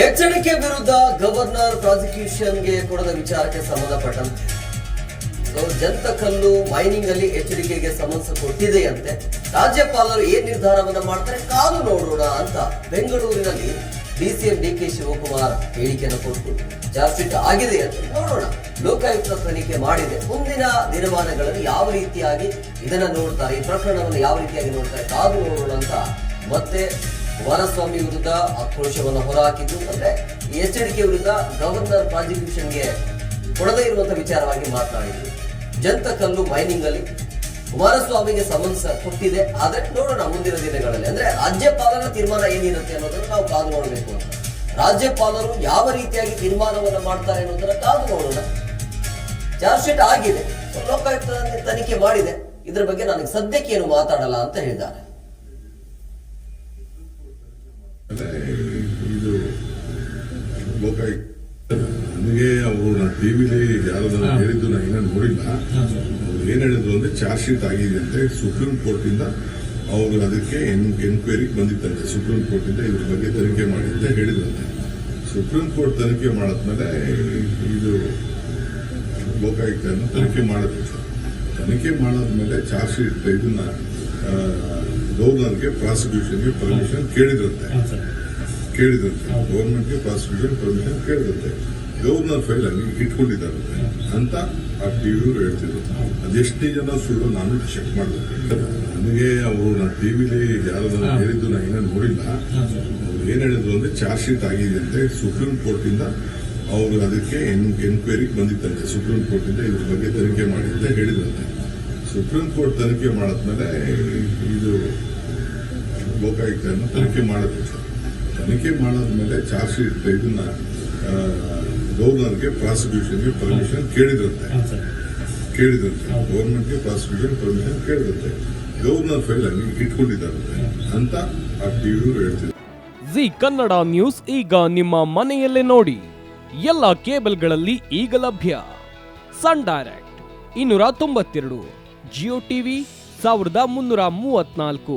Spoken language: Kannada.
ಎಚ್ಚರಿಕೆ ವಿರುದ್ಧ ಗವರ್ನರ್ ಪ್ರಾಸಿಕ್ಯೂಷನ್ಗೆ ಕೊಡದ ವಿಚಾರಕ್ಕೆ ಸಂಬಂಧಪಟ್ಟಂತೆ ಜಂತಕಲ್ಲು ಮೈನಿಂಗ್ ಅಲ್ಲಿ ಎಚ್ಚರಿಕೆಗೆ ಸಮನ್ಸ್ ಕೊಟ್ಟಿದೆಯಂತೆ. ರಾಜ್ಯಪಾಲರು ಏನ್ ನಿರ್ಧಾರವನ್ನ ಮಾಡ್ತಾರೆ ಕಾದು ನೋಡೋಣ ಅಂತ ಬೆಂಗಳೂರಿನಲ್ಲಿ ಡಿಸಿಎಂ ಡಿ ಕೆ ಶಿವಕುಮಾರ್ ಹೇಳಿಕೆಯನ್ನು ಕೊಟ್ಟು ಶೀಟ್ ಆಗಿದೆ ಅಂತ ನೋಡೋಣ. ಲೋಕಾಯುಕ್ತ ತನಿಖೆ ಮಾಡಿದೆ. ಮುಂದಿನ ದಿನಮಾನಗಳಲ್ಲಿ ಯಾವ ರೀತಿಯಾಗಿ ಇದನ್ನ ನೋಡ್ತಾರೆ, ಈ ಪ್ರಕರಣವನ್ನು ಯಾವ ರೀತಿಯಾಗಿ ನೋಡ್ತಾರೆ ಕಾದು ನೋಡೋಣ ಅಂತ ಮತ್ತೆ ಕುಮಾರಸ್ವಾಮಿ ವಿರುದ್ಧ ಆಕ್ರೋಶವನ್ನು ಹೊರಹಾಕಿದ್ದು, ಅಂದ್ರೆ ಎಚ್ಚರಿಕೆ ವಿರುದ್ಧ ಗವರ್ನರ್ ಪ್ರಾಸಿಕ್ಯೂಷನ್ಗೆ ಕೊಡದೇ ಇರುವಂತಹ ವಿಚಾರವಾಗಿ ಮಾತನಾಡಿದ್ರು. ಜಂತಕಲ್ಲು ಮೈನಿಂಗ್ ಅಲ್ಲಿ ಕುಮಾರಸ್ವಾಮಿಗೆ ಸಮನ್ಸ್ ಕೊಟ್ಟಿದೆ. ಆದ್ರೆ ನೋಡೋಣ ಮುಂದಿನ ದಿನಗಳಲ್ಲಿ. ಅಂದ್ರೆ ರಾಜ್ಯಪಾಲರ ತೀರ್ಮಾನ ಏನಿರುತ್ತೆ ಅನ್ನೋದನ್ನ ನಾವು ಕಾದು ನೋಡಬೇಕು ಅಂತ. ರಾಜ್ಯಪಾಲರು ಯಾವ ರೀತಿಯಾಗಿ ತೀರ್ಮಾನವನ್ನು ಮಾಡ್ತಾರೆ ಅನ್ನೋದನ್ನ ಕಾದು ನೋಡೋಣ. ಚಾರ್ಜ್ ಶೀಟ್ ಆಗಿದೆ. ಲೋಕಾಯುಕ್ತ ತನಿಖೆ ಮಾಡಿದೆ. ಇದ್ರ ಬಗ್ಗೆ ನನಗೆ ಸದ್ಯಕ್ಕೆ ಏನು ಮಾತಾಡಲ್ಲ ಅಂತ ಹೇಳಿದ್ದಾರೆ. ಇದು ಲೋಕಾಯುಕ್ತ ನನಗೆ ಅವರು ನಾನು ಟಿವಿಲಿ ಯಾರು ನಾನು ಹೇಳಿದ್ದು ನಾನು ಏನೋ ನೋಡಿಲ್ಲ. ಅವ್ರು ಏನ್ ಹೇಳಿದ್ರು ಅಂದ್ರೆ ಚಾರ್ಜ್ ಶೀಟ್ ಆಗಿದೆ ಅಂತ ಸುಪ್ರೀಂ ಕೋರ್ಟ್ ಇಂದ ಅವರು ಅದಕ್ಕೆ ಎನ್ಕ್ವೈರಿ ಬಂದಿತ್ತಂತೆ. ಸುಪ್ರೀಂ ಕೋರ್ಟ್ ಇಂದ ಇದ್ರ ಬಗ್ಗೆ ತನಿಖೆ ಮಾಡಿ ಅಂತ ಹೇಳಿದ್ರಂತೆ. ಸುಪ್ರೀಂ ಕೋರ್ಟ್ ತನಿಖೆ ಮಾಡಾದ್ಮೇಲೆ ಇದು ಲೋಕಾಯುಕ್ತನ ತನಿಖೆ ಮಾಡಿದ್ರು ತನಿಖೆ ಮಾಡಾದ್ಮೇಲೆ ಚಾರ್ಜ್ ಶೀಟ್ ಇದನ್ನ ಗವರ್ನರ್ಗೆ ಪ್ರಾಸಿಕ್ಯೂಷನ್ಗೆ ಪರ್ಮಿಷನ್ ಕೇಳಿದ್ರಂತೆ ಕೇಳಿದಂತೆ. ಗೌರ್ಮೆಂಟ್ಗೆ ಪ್ರಾಸಿಕ್ಯೂಷನ್ ಪರ್ಮಿಷನ್ ಕೇಳಿದಂತೆ. ಗೌರ್ನರ್ ಫೈಲ್ ಅಲ್ಲಿ ಇಟ್ಕೊಂಡಿದ್ದಾರಂತೆ. ಅಂತ ಆ ಟಿವಿಯವರು ಹೇಳ್ತಿದ್ರು. ಅದೆಷ್ಟೇ ಜನ ಸುಳ್ಳು ನಾನು ಚೆಕ್ ಮಾಡಿದ್ರು ನನಗೆ ಅವರು ನಾನು ಟಿವಿಲಿ ಯಾರು ಹೇಳಿದ್ದು ನಾನು ಏನೋ ನೋಡಿಲ್ಲ. ಅವ್ರು ಏನ್ ಹೇಳಿದ್ರು ಅಂದ್ರೆ ಚಾರ್ಜ್ ಶೀಟ್ ಆಗಿದೆ ಅಂತೆ. ಸುಪ್ರೀಂ ಕೋರ್ಟ್ ಇಂದ ಅವರು ಅದಕ್ಕೆ ಎನ್ಕ್ವೈರಿ ಬಂದಿತ್ತಂತೆ. ಸುಪ್ರೀಂ ಕೋರ್ಟ್ ಇಂದ ಇದ್ರ ಬಗ್ಗೆ ತನಿಖೆ ಮಾಡಿ ಅಂತ ಹೇಳಿದ್ರಂತೆ. ಸುಪ್ರೀಂ ಕೋರ್ಟ್ ತನಿಖೆ ಮಾಡಿದ್ಮೇಲೆ ಇದು ಲೋಕಾಯುಕ್ತನ ತನಿಖೆ ಮಾಡಬೇಕು ತನಿಖೆ ಮಾಡಾದ್ಮೇಲೆ ಚಾರ್ಜ್ ಶೀಟ್ ಇದನ್ನ ಗವರ್ನರ್ಗೆ ಪ್ರಾಸಿಕ್ಯೂಷನ್ಗೆ ಪರ್ಮಿಷನ್ ಕೇಳಿದ್ರಂತೆ ಕೇಳಿದ್ರಂತೆ ಗೌರ್ಮೆಂಟ್ಗೆ ಪ್ರಾಸಿಕ್ಯೂಷನ್ ಪರ್ಮಿಷನ್ ಕೇಳಿದಂತೆ. ಗವರ್ನರ್ ಫೈಲ್ ಅಲ್ಲಿ ಇಟ್ಕೊಂಡಿದ್ದಾರಂತೆ. ಅಂತ ಆ ಟಿವಿಯವರು ಹೇಳ್ತಿದ್ರು ಜಿ ಕನ್ನಡ ನ್ಯೂಸ್ ಈಗ ನಿಮ್ಮ ಮನೆಯಲ್ಲೇ ನೋಡಿ. ಎಲ್ಲ ಕೇಬಲ್ಗಳಲ್ಲಿ ಈಗ ಲಭ್ಯ. ಸನ್ ಡೈರೆಕ್ಟ್ ಇನ್ನೂರ ತೊಂಬತ್ತೆರಡು ಜಿಯೋ ಟಿವಿ ಸಾವಿರದ ಮುನ್ನೂರ ಮೂವತ್ನಾಲ್ಕು